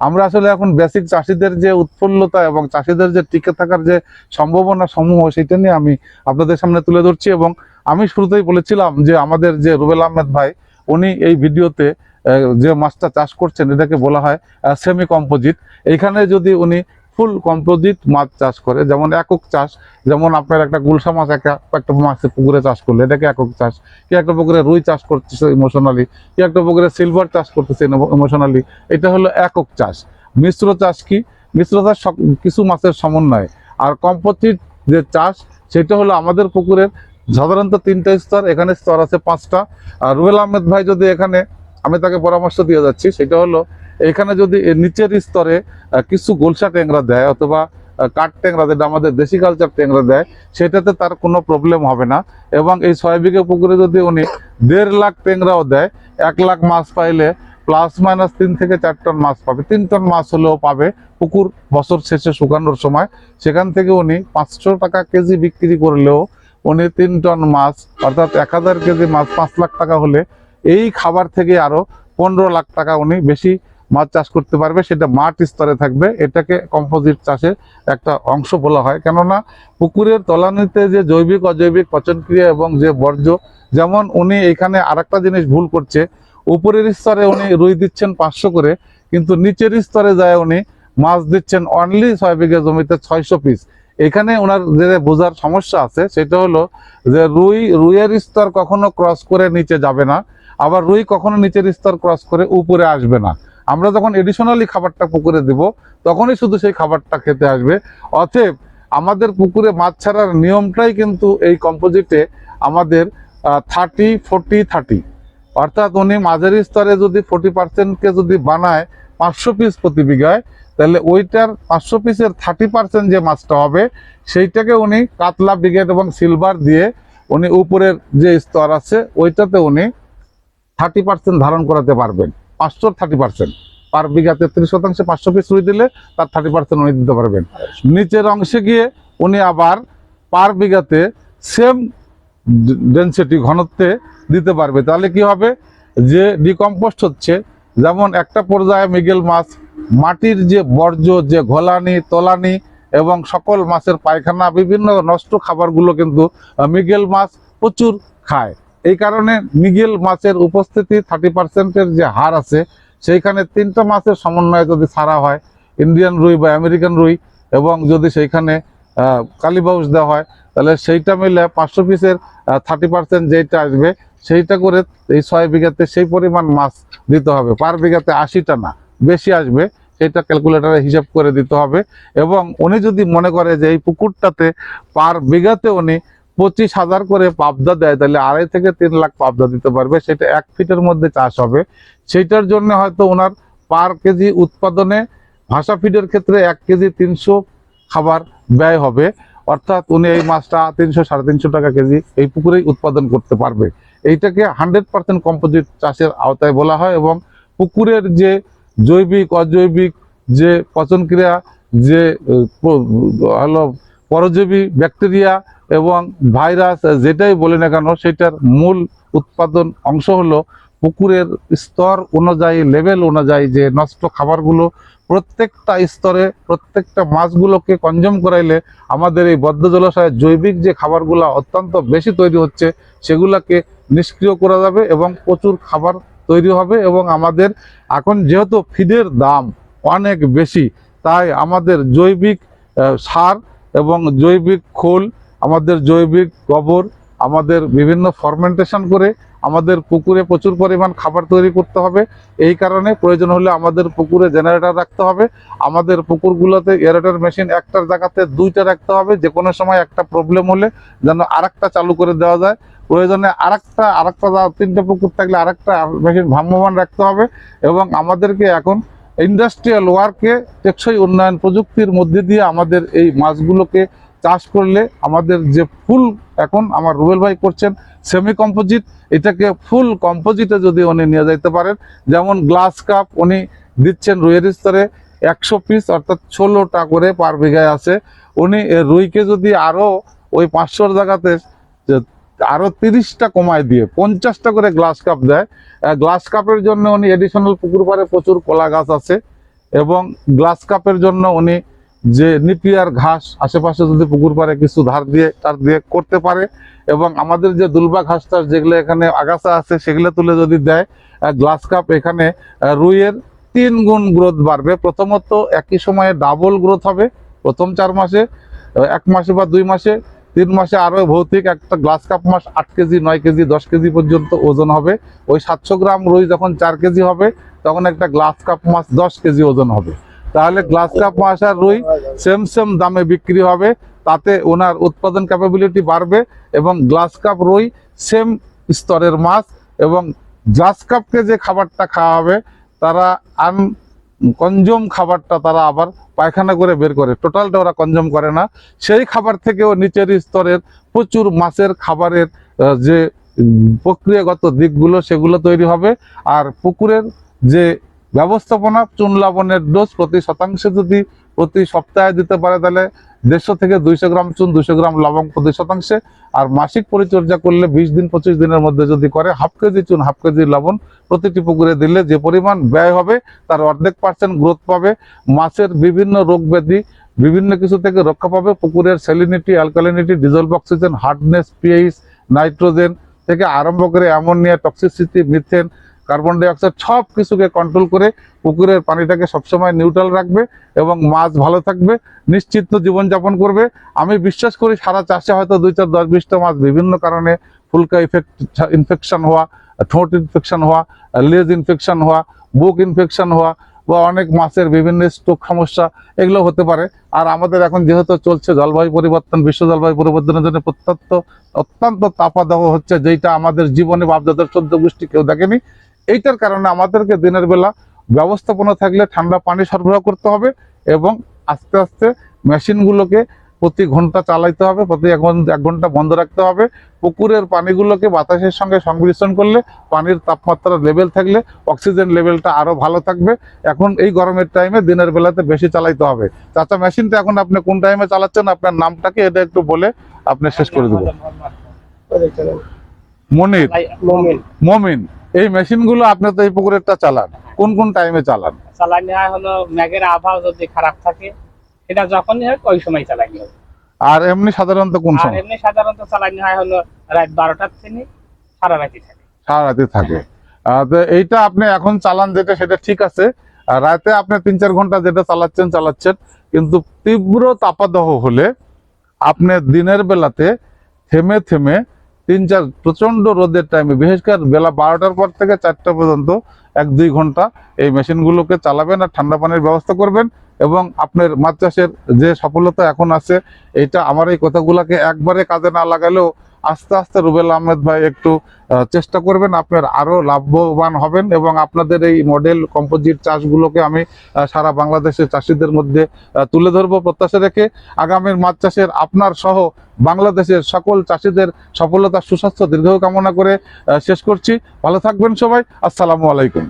আমরা আসলে এখন বেসিক চাষিদের যে উৎফুল্লতা এবং চাষিদের যে টিকে থাকার যে সম্ভাবনা সমূহ, সেটা নিয়ে আমি আপনাদের সামনে তুলে ধরছি এবং আমি শুরুতেই বলেছিলাম যে আমাদের যে রুবেল আহমেদ ভাই, উনি এই ভিডিওতে যে মাছটা চাষ করছেন, এটাকে বলা হয় সেমি কম্পোজিট এখানে যদি উনি ফুল কম্পোজিট মাছ চাষ করে। যেমন একক চাষ, যেমন আপনার একটা গুলশা মাছ, একটা একটা মাছের পুকুরে চাষ করলে এটাকে একক চাষ? কি একটা পুকুরে রুই চাষ করতেছে ইমোশনালি কি একটা পুকুরে সিলভার চাষ করতেছে ইমোশনালি এটা হলো একক চাষ। মিশ্র চাষ কি? মিশ্র চাষ কিছু মাছের সমন্বয়। আর কম্পোজিট যে চাষ, সেটা হলো আমাদের পুকুরের সাধারণত তিনটা স্তর, এখানে স্তর আছে পাঁচটা। আর রুবেল আহমেদ ভাই যদি এখানে, আমি তাকে পরামর্শ দিয়ে যাচ্ছি, সেটা হলো এখানে যদি নিচের স্তরে কিছু গোলসা ট্যাংরা দেয় অথবা কাঠ ট্যাংরা যেটা আমাদের দেশি কালচার ট্যাংরা দেয়, সেটাতে তার কোনো প্রবলেম হবে না। এবং এই ছয় বিঘে পুকুরে যদি উনি দেড় লাখ ট্যাংরাও দেয়, এক লাখ মাছ পাইলে প্লাস মাইনাস তিন থেকে চার টন মাছ পাবে। তিন টন মাছ হলেও পাবে পুকুর বছর শেষে শুকানোর সময়। সেখান থেকে উনি পাঁচশো টাকা কেজি বিক্রি করলেও উনি তিন টন মাছ, অর্থাৎ এক হাজার কেজি মাছ পাঁচ লাখ টাকা হলে এই খাবার থেকে আরও পনেরো লাখ টাকা উনি বেশি মাছ চাষ করতে পারবে, সেটা মাঠ স্তরে থাকবে। এটাকে কম্পোজিট চাষের একটা অংশ বলা হয়। কেননা পুকুরের তলানিতে যে জৈবিক, অজৈবিক পচনক্রিয়া এবং যে বর্জ্য, যেমন উনি এখানে আরেকটা জিনিস ভুল করছে, উপরের স্তরে উনি রুই দিচ্ছেন পাঁচশো করে, কিন্তু নিচের স্তরে যায় উনি মাছ দিচ্ছেন অনলি ছয় বিঘা জমিতে ছয়শো পিস এখানে ওনার যে বোঝার সমস্যা আছে, সেটা হলো যে রুই, রুইয়ের স্তর কখনো ক্রস করে নিচে যাবে না, আবার রুই কখনো নিচের স্তর ক্রস করে উপরে আসবে না। আমরা যখন এডিশনালি খাবারটা পুকুরে দেব, তখনই শুধু সেই খাবারটা খেতে আসবে। অতএব আমাদের পুকুরে মাছ ছাড়ার নিয়মটাই কিন্তু এই কম্পোজিটে আমাদের থার্টি ফোরটি থার্টি অর্থাৎ উনি মাঝারি স্তরে যদি ফোর্টি পার্সেন্টকে যদি বানায় পাঁচশো পিস প্রতি বিঘায়, তাহলে ওইটার পাঁচশো পিসের থার্টি পার্সেন্ট যে মাছটা হবে, সেইটাকে উনি কাতলা ব্রিগেড এবং সিলভার দিয়ে উনি উপরের যে স্তর আছে, ওইটাতে উনি থার্টি পার্সেন্ট ধারণ করাতে পারবেন। পাঁচশোর থার্টি পার্সেন্ট পার বিঘা তেত্রিশ শতাংশে পাঁচশো পিস রুই দিলে তার থার্টি পার্সেন্ট উনি দিতে পারবেন। নিচের অংশে গিয়ে উনি আবার পার বিঘাতে সেম ডেন্সিটি ঘনত্বে দিতে পারবে। তাহলে কি হবে? যে ডিকম্পোস্ট হচ্ছে, যেমন একটা পর্যায়ে মৃগেল মাছ, মাটির যে বর্জ্য, যে ঘোলানি, তলানি এবং সকল মাছের পায়খানা, বিভিন্ন নষ্ট খাবারগুলো কিন্তু মৃগেল মাছ প্রচুর খায়। এই কারণে মৃগেল মাছের উপস্থিতি থার্টি পার্সেন্টের যে হার আছে, সেইখানে তিনটা মাছের সমন্বয়ে যদি ছাড়া হয় ইন্ডিয়ান রুই বা আমেরিকান রুই, এবং যদি সেইখানে কালীবাউস দেওয়া হয়, তাহলে সেইটা মিলে পাঁচশো পিসের থার্টি পার্সেন্ট যেইটা আসবে, সেইটা করে এই ছয় বিঘাতে সেই পরিমাণ মাছ দিতে হবে। পার বিঘাতে আশিটা না, বেশি আসবে সেটা ক্যালকুলেটারে হিসাব করে দিতে হবে। এবং উনি যদি মনে করে যে এই পুকুরটাতে পার বিঘাতে উনি পঁচিশ হাজার করে পাবদা দেয়, তাহলে আড়াই থেকে তিন লাখ পাবদা দিতে পারবে। সেটা এক ফিটের মধ্যে চাষ হবে। সেইটার জন্য হয়তো ওনার পার কেজি উৎপাদনে ভাষা ফিডের ক্ষেত্রে এক কেজি তিনশো খাবার ব্যয় হবে। অর্থাৎ উনি এই মাছটা তিনশো, সাড়ে তিনশো টাকা কেজি এই পুকুরেই উৎপাদন করতে পারবে। এইটাকে হান্ড্রেড পার্সেন্ট কম্পোজিট চাষের আওতায় বলা হয় এবং পুকুরের যে জৈবিক, অজৈবিক যে পচনক্রিয়া, যে হলো পরজীবী ব্যাকটেরিয়া এবং ভাইরাস, যেটাই বলি না কেন, সেটার মূল উৎপাদন অংশ হলো পুকুরের স্তর অনুযায়ী লেভেল অনুযায়ী যে নষ্ট খাবারগুলো প্রত্যেকটা স্তরে, প্রত্যেকটা মাছগুলোকে কনজিউম করাইলে আমাদের এই বদ্ধ জলাশয়ে জৈবিক যে খাবারগুলো অত্যন্ত বেশি তৈরি হচ্ছে, সেগুলোকে নিষ্ক্রিয় করা যাবে এবং প্রচুর খাবার তৈরি হবে এবং আমাদের এখন যেহেতু ফিডের দাম অনেক বেশি, তাই আমাদের জৈবিক সার এবং জৈবিক খোল, আমাদের জৈবিক গোবর, আমাদের বিভিন্ন ফরমেন্টেশন করে আমাদের পুকুরে প্রচুর পরিমাণ খাবার তৈরি করতে হবে। এই কারণে প্রয়োজন হলে আমাদের পুকুরে জেনারেটর রাখতে হবে। আমাদের পুকুরগুলোতে এয়ারেটর মেশিন একটার জায়গাতে দুইটা রাখতে হবে। যে কোনো সময় একটা প্রবলেম হলে যেন আরেকটা চালু করে দেওয়া যায়। প্রয়োজনে আরেকটা আরেকটা যা- তিনটে পুকুর থাকলে আরেকটা মেশিন ভ্রাম্যমান রাখতে হবে। এবং আমাদেরকে এখন ইন্ডাস্ট্রিয়াল ওয়ার্কে টেকসই উন্নয়ন প্রযুক্তির মধ্যে দিয়ে আমাদের এই মাছগুলোকে চাষ করলে আমাদের যে ফুল এখন আমার রুবেল ভাই করছেন সেমি কম্পোজিট এটাকে ফুল কম্পোজিটে যদি উনি নিয়ে যাইতে পারেন, যেমন গ্লাস কাপ উনি দিচ্ছেন রুইয়ের স্তরে একশো পিস অর্থাৎ ষোলোটা করে পার বিঘায় আছে। উনি রুইকে যদি আরও ওই পাঁচশোর জায়গাতে যে আরও তিরিশটা কমায় দিয়ে, পঞ্চাশটা করে গ্লাস কাপ দেয়। গ্লাস কাপের জন্য উনি এডিশনাল পুকুর পাড়ে প্রচুর কলা গাছ আছে এবং গ্লাস কাপের জন্য উনি যে নিপিয়ার ঘাস আশেপাশে যদি পুকুর পাড়ে কিছু ধার দিয়ে, তার দিয়ে করতে পারে এবং আমাদের যে দুলবা ঘাস টাস যেগুলো এখানে আগাছা আছে সেগুলো তুলে যদি দেয় গ্লাস কাপ এখানে রুইয়ের তিন গুণ গ্রোথ বাড়বে। প্রথমত একই সময়ে ডাবল গ্রোথ হবে প্রথম চার মাসে এক মাসে বা দুই মাসে। তিন মাসে আরও ভৌতিক, একটা গ্লাস কাপ মাছ আট কেজি, নয় কেজি, দশ কেজি পর্যন্ত ওজন হবে। ওই সাতশো গ্রাম রুই যখন চার কেজি হবে, তখন একটা গ্লাস কাপ মাছ দশ কেজি ওজন হবে। তাহলে গ্লাস কাপ মাছ আর রুই সেম সেম দামে বিক্রি হবে। তাতে ওনার উৎপাদন ক্যাপাবিলিটি বাড়বে এবং গ্লাস কাপ রুই সেম স্তরের মাছ এবং গ্লাস কাপকে যে খাবারটা খাওয়া হবে তারা আন কনজম খাবারটা তারা আবার পায়খানা করে বের করে। টোটালটা ওরা কনজম করে না। সেই খাবার থেকেও নিচের স্তরের প্রচুর মাছের খাবারের যে প্রক্রিয়াগত দিকগুলো সেগুলো তৈরি হবে। আর পুকুরের যে ব্যবস্থাপনা, চুন লবণের ডোজ প্রতি শতাংশে যদি প্রতি সপ্তাহে দিতে পারে, তাহলে দেড়শো থেকে দুইশো গ্রাম চুন, দুইশো গ্রাম লবণ প্রতি শতাংশে। আর মাসিক পরিচর্যা করলে বিশ দিন, পঁচিশ দিনের মধ্যে যদি করে, হাফ কেজি চুন, হাফ কেজি লবণ প্রতিটি পুকুরে দিলে যে পরিমাণ ব্যয় হবে, তার অর্ধেক পার্সেন্ট গ্রোথ পাবে। মাছের বিভিন্ন রোগ ব্যাধি, বিভিন্ন কিছু থেকে রক্ষা পাবে। পুকুরের salinity alkalinity dissolved oxygen hardness pH nitrogen থেকে আরম্ভ করে ammonia toxicity methane carbon dioxide সব কিছুকে কন্ট্রোল করে পুকুরের পানিটাকে সবসময় নিউট্রাল রাখবে এবং মাছ ভালো থাকবে নিশ্চিন্ত জীবনযাপন করবে। আমি বিশ্বাস করি সারা চাষে হয়তো দুই চার দশ বিশটা মাছ বিভিন্ন কারণে ফুলকা ইফেক্ট ইনফেকশন হওয়া ঠোঁট ইনফেকশন হওয়া, লেজ ইনফেকশন হওয়া, বুক ইনফেকশন হওয়া, বা অনেক মাছের বিভিন্ন স্ট্রোক সমস্যা, এগুলো হতে পারে। আর আমাদের এখন যেহেতু চলছে জলবায়ু পরিবর্তন, বিশ্ব জলবায়ু পরিবর্তনের জন্য প্রত্যন্ত, অত্যন্ত তাপাদাহ হচ্ছে যেটা আমাদের জীবনে বাপদাদার চোদ্দ গোষ্ঠী কেউ দেখেনি। এইটার কারণে আমাদেরকে দিনের বেলা ব্যবস্থাপনা থাকলে ঠান্ডা পানি সরবরাহ করতে হবে এবং আস্তে আস্তে মেশিনগুলোকে প্রতি ঘণ্টা চালাইতে হবে প্রতি এক ঘণ্টা এক ঘণ্টা বন্ধ রাখতে হবে। পুকুরের পানিগুলোকে বাতাসের সঙ্গে সংমিশ্রণ করলে পানির তাপমাত্রা লেভেল থাকলে অক্সিজেন লেভেলটা আরও ভালো থাকবে। এখন এই গরমের টাইমে দিনের বেলাতে বেশি চালাইতে হবে। চাচা মেশিনটা এখন আপনি কোন টাইমে চালাচ্ছেন? আপনার নামটাকে এটা একটু বলে আপনি শেষ করে দেবেন মনির। মোমেন। মমিন। এই মেশিনগুলো আপনি তো এই পুকুরেরটা চালান। কোন কোন টাইমে চালান? চালানি হয় হলো মেঘের আবহাওয়া যদি খারাপ থাকে সেটা যখনই হোক ওই সময় হবে আর এমনি সাধারণত কোন সময়? এমনি সাধারণত চালানি হয় হলো রাত বারোটার থেকে সারা রাতি থাকে। সারা রাতে থাকে তো এইটা আপনি এখন চালান যেটা সেটা ঠিক আছে। রাতে আপনি তিন চার ঘণ্টা যেটা চালাচ্ছেন চালাচ্ছেন। কিন্তু তীব্র তাপাদহ হলে আপনি দিনের বেলাতে থেমে থেমে তিন চার প্রচণ্ড রোদের টাইমে বিশেষ করে বেলা বারোটার পর থেকে চারটা পর্যন্ত এক দুই ঘণ্টা এই মেশিনগুলোকে চালাবেন আর ঠান্ডা পানির ব্যবস্থা করবেন এবং আপনার মাছ চাষের যে সফলতা এখন আছে, এটা আমার এই কথাগুলোকে একবারে কাজে না লাগালেও আস্তে আস্তে রুবেল আহমেদ ভাই একটু চেষ্টা করবেন আপনার আরও লাভবান হবেন এবং আপনাদের এই মডেল কম্পোজিট চাষগুলোকে আমি সারা বাংলাদেশের চাষিদের মধ্যে তুলে ধরবো প্রত্যাশা রেখে আগামীর মাছ চাষের আপনার সহ বাংলাদেশের সকল চাষিদের সফলতা সুস্বাস্থ্য দীর্ঘ কামনা করে শেষ করছি। ভালো থাকবেন সবাই। আসসালামু আলাইকুম।